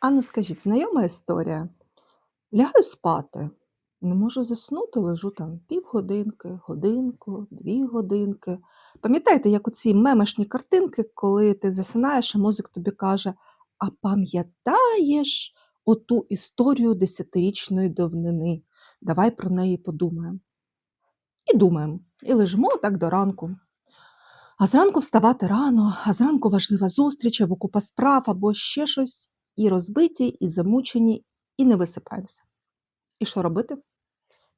А ну скажіть, знайома історія? Лягаю спати, не можу заснути, лежу там півгодинки, годинку, 2 годинки. Пам'ятаєте, як оці мемешні картинки, коли ти засинаєш, а мозок тобі каже: "А пам'ятаєш оту історію десятирічної давнини? Давай про неї подумаємо". І думаємо, і лежимо так до ранку. А зранку вставати рано, а зранку важлива зустріч або купа справ, або ще щось, і розбиті, і замучені, і не висипаємося. І що робити?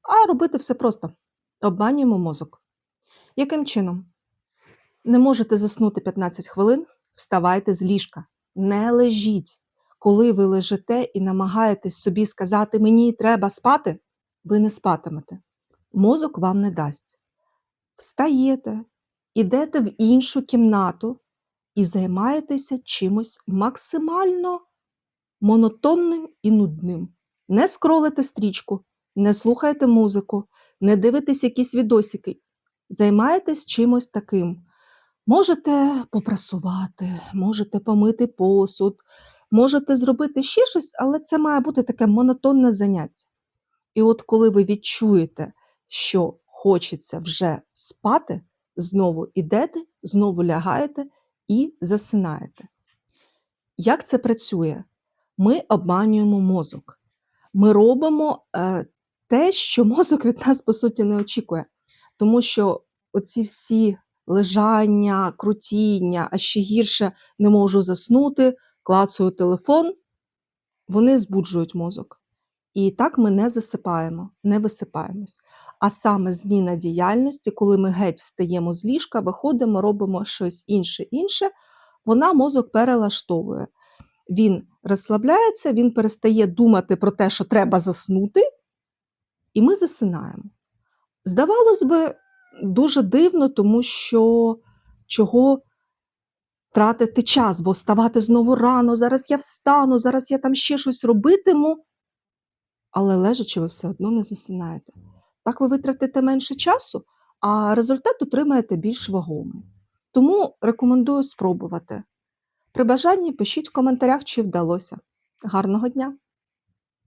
А робити все просто. Обманюємо мозок. Яким чином? Не можете заснути 15 хвилин, вставайте з ліжка. Не лежіть. Коли ви лежите і намагаєтесь собі сказати мені треба спати, ви не спатимете. Мозок вам не дасть. Встаєте, ідете в іншу кімнату і займаєтеся чимось максимально монотонним і нудним. Не скролите стрічку, не слухайте музику, не дивитесь якісь відосики. Займаєтесь чимось таким. Можете попрасувати, можете помити посуд, можете зробити ще щось, але це має бути таке монотонне заняття. І от коли ви відчуєте, що хочеться вже спати, знову ідете, знову лягаєте і засинаєте. Як це працює? Ми обманюємо мозок. Ми робимо е, те, що мозок від нас по суті не очікує. Тому що оці всі лежання, крутіння, а ще гірше не можу заснути, клацаю телефон, вони збуджують мозок. І так ми не засипаємо, не висипаємось. А саме зміна діяльності, коли ми геть встаємо з ліжка, виходимо, робимо щось інше інше, вона мозок перелаштовує. Він розслабляється, він перестає думати про те, що треба заснути, і ми засинаємо. Здавалось би, дуже дивно, тому що чого тратити час, бо вставати знову рано, зараз я встану, зараз я там ще щось робитиму, але лежачи, ви все одно не засинаєте. Так ви витратите менше часу, а результат отримаєте більш вагомий. Тому рекомендую спробувати. При бажанні пишіть в коментарях, чи вдалося. Гарного дня!